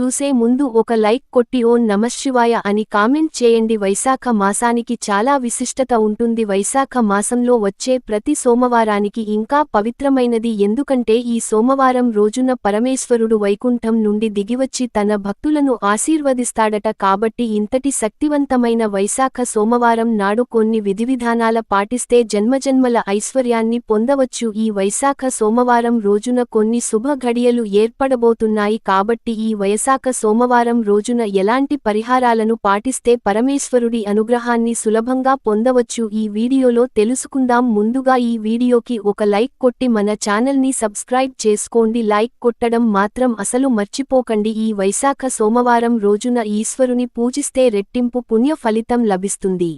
చూసే ముందు ఒక లైక్ కొట్టి ఓన్ నమశివాయ అని కామెంట్ చేయండి. వైశాఖ మాసానికి చాలా విశిష్టత ఉంటుంది. వైశాఖ మాసంలో వచ్చే ప్రతి సోమవారానికి ఇంకా పవిత్రమైనది. ఎందుకంటే ఈ సోమవారం రోజున పరమేశ్వరుడు వైకుంఠం నుండి దిగివచ్చి తన భక్తులను ఆశీర్వదిస్తాడట. కాబట్టి ఇంతటి శక్తివంతమైన వైశాఖ సోమవారం నాడు కొన్ని విధివిధానాల పాటిస్తే జన్మజన్మల ఐశ్వర్యాన్ని పొందవచ్చు. ఈ వైశాఖ సోమవారం రోజున కొన్ని శుభ ఘడియలు ఏర్పడబోతున్నాయి. కాబట్టి ఈ వైశాఖ సోమవారం రోజున ఎలాంటి పరిహారాలను పాటిస్తే పరమేశ్వరుడి అనుగ్రహాన్ని సులభంగా పొందవచ్చు? ఈ వీడియోలో తెలుసుకుందాం. ముందుగా ఈ వీడియోకి ఒక లైక్ కొట్టి మన ఛానల్ని సబ్స్క్రైబ్ చేసుకోండి. లైక్ కొట్టడం మాత్రం అసలు మర్చిపోకండి. ఈ వైశాఖ సోమవారం రోజున ఈశ్వరుని పూజిస్తే రెట్టింపు పుణ్య ఫలితం లభిస్తుంది.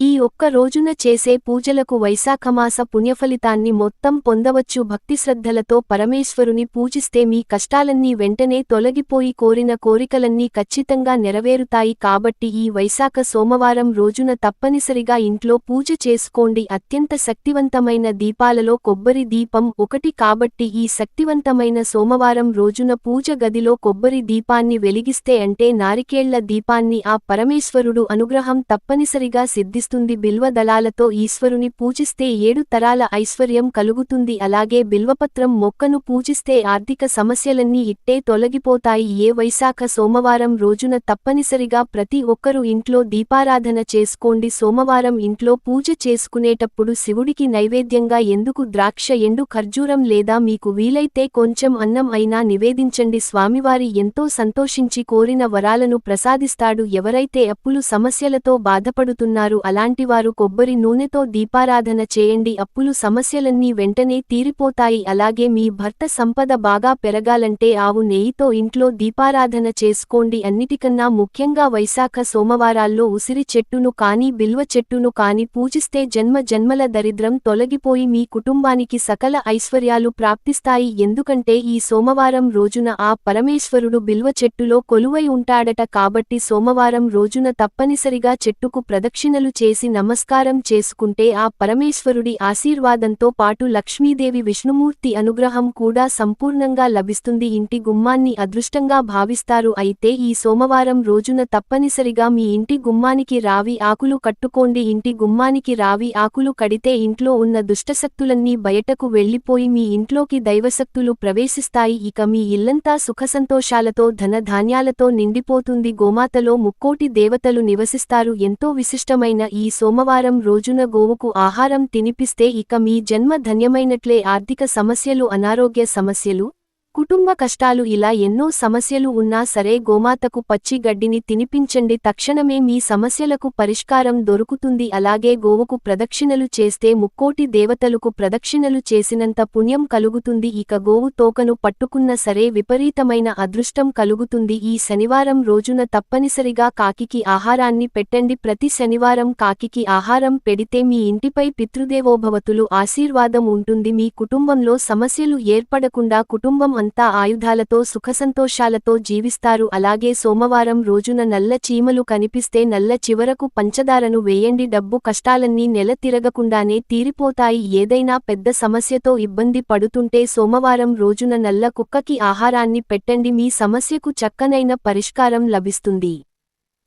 ఈ ఒక్క రోజున చేసే పూజలకు వైశాఖమాస పుణ్యఫలితాన్ని మొత్తం పొందవచ్చు. భక్తిశ్రద్ధలతో పరమేశ్వరుని పూజిస్తే మీ కష్టాలన్నీ వెంటనే తొలగిపోయి కోరిన కోరికలన్నీ ఖచ్చితంగా నెరవేరుతాయి. కాబట్టి ఈ వైశాఖ సోమవారం రోజున తప్పనిసరిగా ఇంట్లో పూజ చేసుకోండి. అత్యంత శక్తివంతమైన దీపాలలో కొబ్బరి దీపం ఒకటి. కాబట్టి ఈ శక్తివంతమైన సోమవారం రోజున పూజ గదిలో కొబ్బరి దీపాన్ని వెలిగిస్తే అంటే నారికేళ్ళ దీపాన్ని ఆ పరమేశ్వరుడు అనుగ్రహం తప్పనిసరిగా సిద్ధిస్తుంది. బిల్వ దళాలతో ఈశ్వరుని పూజిస్తే ఏడు తరాల ఐశ్వర్యం కలుగుతుంది. అలాగే బిల్వపత్రం మొక్కను పూజిస్తే ఆర్థిక సమస్యలన్నీ ఇట్టే తొలగిపోతాయి. ఏ వైశాఖ సోమవారం రోజున తప్పనిసరిగా ప్రతి ఒక్కరూ ఇంట్లో దీపారాధన చేసుకోండి. సోమవారం ఇంట్లో పూజ చేసుకునేటప్పుడు శివుడికి నైవేద్యంగా ఎందుకు ద్రాక్ష ఎండు ఖర్జూరం లేదా మీకు వీలైతే కొంచెం అన్నం అయినా నివేదించండి. స్వామివారి ఎంతో సంతోషించి కోరిన వరాలను ప్రసాదిస్తాడు. ఎవరైతే అప్పులు సమస్యలతో బాధపడుతున్నారు అలాంటివారు కొబ్బరి నూనెతో దీపారాధన చేయండి. అప్పులు సమస్యలన్నీ వెంటనే తీరిపోతాయి. అలాగే మీ భర్త సంపద బాగా పెరగాలంటే ఆవు నెయ్యితో ఇంట్లో దీపారాధన చేసుకోండి. అన్నిటికన్నా ముఖ్యంగా వైశాఖ సోమవారాల్లో ఉసిరి చెట్టును కానీ బిల్వ చెట్టును కాని పూజిస్తే జన్మ జన్మల దరిద్రం తొలగిపోయి మీ కుటుంబానికి సకల ఐశ్వర్యాలు ప్రాప్తిస్తాయి. ఎందుకంటే ఈ సోమవారం రోజున ఆ పరమేశ్వరుడు బిల్వ చెట్టులో కొలువై ఉంటాడట. కాబట్టి సోమవారం రోజున తప్పనిసరిగా చెట్టుకు ప్రదక్షిణలు చే చేసి నమస్కారం చేసుకుంటే ఆ పరమేశ్వరుడి ఆశీర్వాదంతో పాటు లక్ష్మీదేవి విష్ణుమూర్తి అనుగ్రహం కూడా సంపూర్ణంగా లభిస్తుంది. ఇంటి గుమ్మాన్ని అదృష్టంగా భావిస్తారు. అయితే ఈ సోమవారం రోజున తప్పనిసరిగా మీ ఇంటి గుమ్మానికి రావి ఆకులు కట్టుకోండి. ఇంటి గుమ్మానికి రావి ఆకులు కడితే ఇంట్లో ఉన్న దుష్టశక్తులన్నీ బయటకు వెళ్ళిపోయి మీ ఇంట్లోకి దైవశక్తులు ప్రవేశిస్తాయి. ఇక మీ ఇల్లంతా సుఖసంతోషాలతో ధనధాన్యాలతో నిండిపోతుంది. గోమాతలో ముక్కోటి దేవతలు నివసిస్తారు. ఎంతో విశిష్టమైన ఈ ఈ సోమవారం రోజున గోవుకు ఆహారం తినిపిస్తే ఇక మీ జన్మ ధన్యమైనట్లే ఆర్థిక సమస్యలు అనారోగ్య సమస్యలు కుటుంబ కష్టాలు ఇలా ఎన్నో సమస్యలు ఉన్నా సరే గోమాతకు పచ్చి గడ్డిని తినిపించండి తక్షణమే మీ సమస్యలకు పరిష్కారం దొరుకుతుంది. అలాగే గోవుకు ప్రదక్షిణలు చేస్తే ముక్కోటి దేవతలకు ప్రదక్షిణలు చేసినంత పుణ్యం కలుగుతుంది. ఇక గోవు తోకను పట్టుకున్న సరే విపరీతమైన అదృష్టం కలుగుతుంది. ఈ శనివారం రోజున తప్పనిసరిగా కాకికి ఆహారాన్ని పెట్టండి. ప్రతి శనివారం కాకికి ఆహారం పెడితే మీ ఇంటిపై పితృదేవోభవతులు ఆశీర్వాదం ఉంటుంది. మీ కుటుంబంలో సమస్యలు ఏర్పడకుండా కుటుంబం అంతా ఆయుధాలతో సుఖసంతోషాలతో జీవిస్తారు. అలాగే సోమవారం రోజున నల్ల చీమలు కనిపిస్తే నల్ల చివరకు పంచదారను వేయండి. డబ్బు కష్టాలన్నీ నెల తిరగకుండానే తీరిపోతాయి. ఏదైనా పెద్ద సమస్యతో ఇబ్బంది పడుతుంటే సోమవారం రోజున నల్ల కుక్కకి ఆహారాన్ని పెట్టండి. మీ సమస్యకు చక్కనైన పరిష్కారం లభిస్తుంది.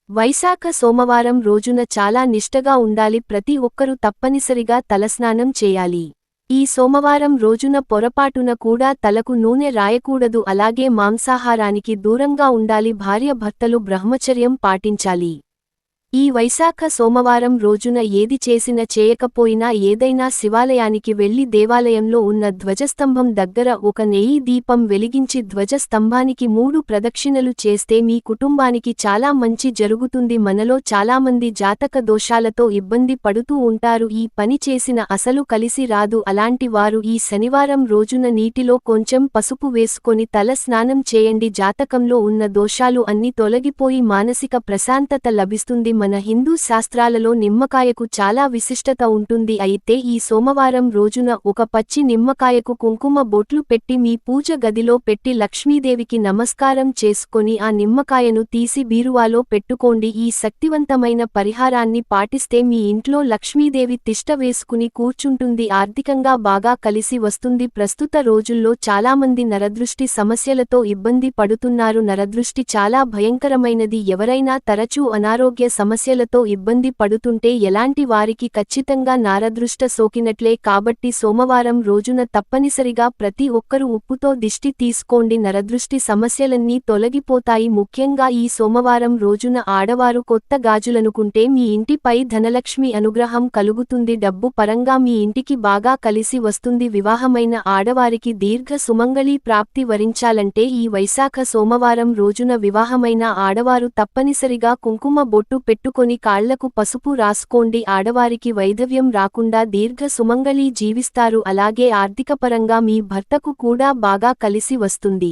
వైశాఖ సోమవారం రోజున చాలా నిష్టగా ఉండాలి. ప్రతి ఒక్కరూ తప్పనిసరిగా తలస్నానం చేయాలి. ఈ సోమవారం రోజున పొరపాటున కూడా తలకు నూనె రాయకూడదు అలాగే మాంసాహారానికి దూరంగా ఉండాలి భార్య భర్తలు బ్రహ్మచర్యం పాటించాలి. ఈ వైశాఖ సోమవారం రోజున ఏది చేసినా చేయకపోయినా ఏదైనా శివాలయానికి వెళ్ళి దేవాలయంలో ఉన్న ధ్వజస్తంభం దగ్గర ఒక నెయ్యి దీపం వెలిగించి ధ్వజస్తంభానికి మూడు ప్రదక్షిణలు చేస్తే మీ కుటుంబానికి చాలా మంచి జరుగుతుంది. మనలో చాలామంది జాతక దోషాలతో ఇబ్బంది పడుతూ ఉంటారు. ఈ పని చేసిన అసలు కలిసి రాదు. అలాంటి వారు ఈ శనివారం రోజున నీటిలో కొంచెం పసుపు వేసుకొని తల స్నానం చేయండి. జాతకంలో ఉన్న దోషాలు అన్ని తొలగిపోయి మానసిక ప్రశాంతత లభిస్తుంది. మన హిందూ శాస్త్రాలలో నిమ్మకాయకు చాలా విశిష్టత ఉంటుంది. అయితే ఈ సోమవారం రోజున ఒక పచ్చి నిమ్మకాయకు కుంకుమ బొట్లు పెట్టి మీ పూజ గదిలో పెట్టి లక్ష్మీదేవికి నమస్కారం చేసుకొని ఆ నిమ్మకాయను తీసి బీరువాలో పెట్టుకోండి. ఈ శక్తివంతమైన పరిహారాన్ని పాటిస్తే మీ ఇంట్లో లక్ష్మీదేవి తిష్ట వేసుకుని కూర్చుంటుంది. ఆర్థికంగా బాగా కలిసి వస్తుంది. ప్రస్తుత రోజుల్లో చాలామంది నరదృష్టి సమస్యలతో ఇబ్బంది పడుతున్నారు. నరదృష్టి చాలా భయంకరమైనది. ఎవరైనా తరచూ అనారోగ్య సమస్యలతో ఇబ్బంది పడుతుంటే ఎలాంటి వారికి ఖచ్చితంగా నారదృష్ట సోకినట్లే కాబట్టి సోమవారం రోజున తప్పనిసరిగా ప్రతి ఒక్కరూ ఉప్పుతో దిష్టి తీసుకోండి. నరదృష్టి సమస్యలన్నీ తొలగిపోతాయి. ముఖ్యంగా ఈ సోమవారం రోజున ఆడవారు కొత్త గాజులనుకుంటే మీ ఇంటిపై ధనలక్ష్మి అనుగ్రహం కలుగుతుంది. డబ్బు పరంగా మీ ఇంటికి బాగా కలిసి వస్తుంది. వివాహమైన ఆడవారికి దీర్ఘ సుమంగళీ ప్రాప్తి వరించాలంటే ఈ వైశాఖ సోమవారం రోజున వివాహమైన ఆడవారు తప్పనిసరిగా కుంకుమ బొట్టు కట్టుకొని కాళ్ళకు పసుపు రాసుకోండి. ఆడవారికి వైధవ్యం రాకుండా దీర్ఘ సుమంగళీ జీవిస్తారు. అలాగే ఆర్థికపరంగా మీ భర్తకు కూడా బాగా కలిసి వస్తుంది.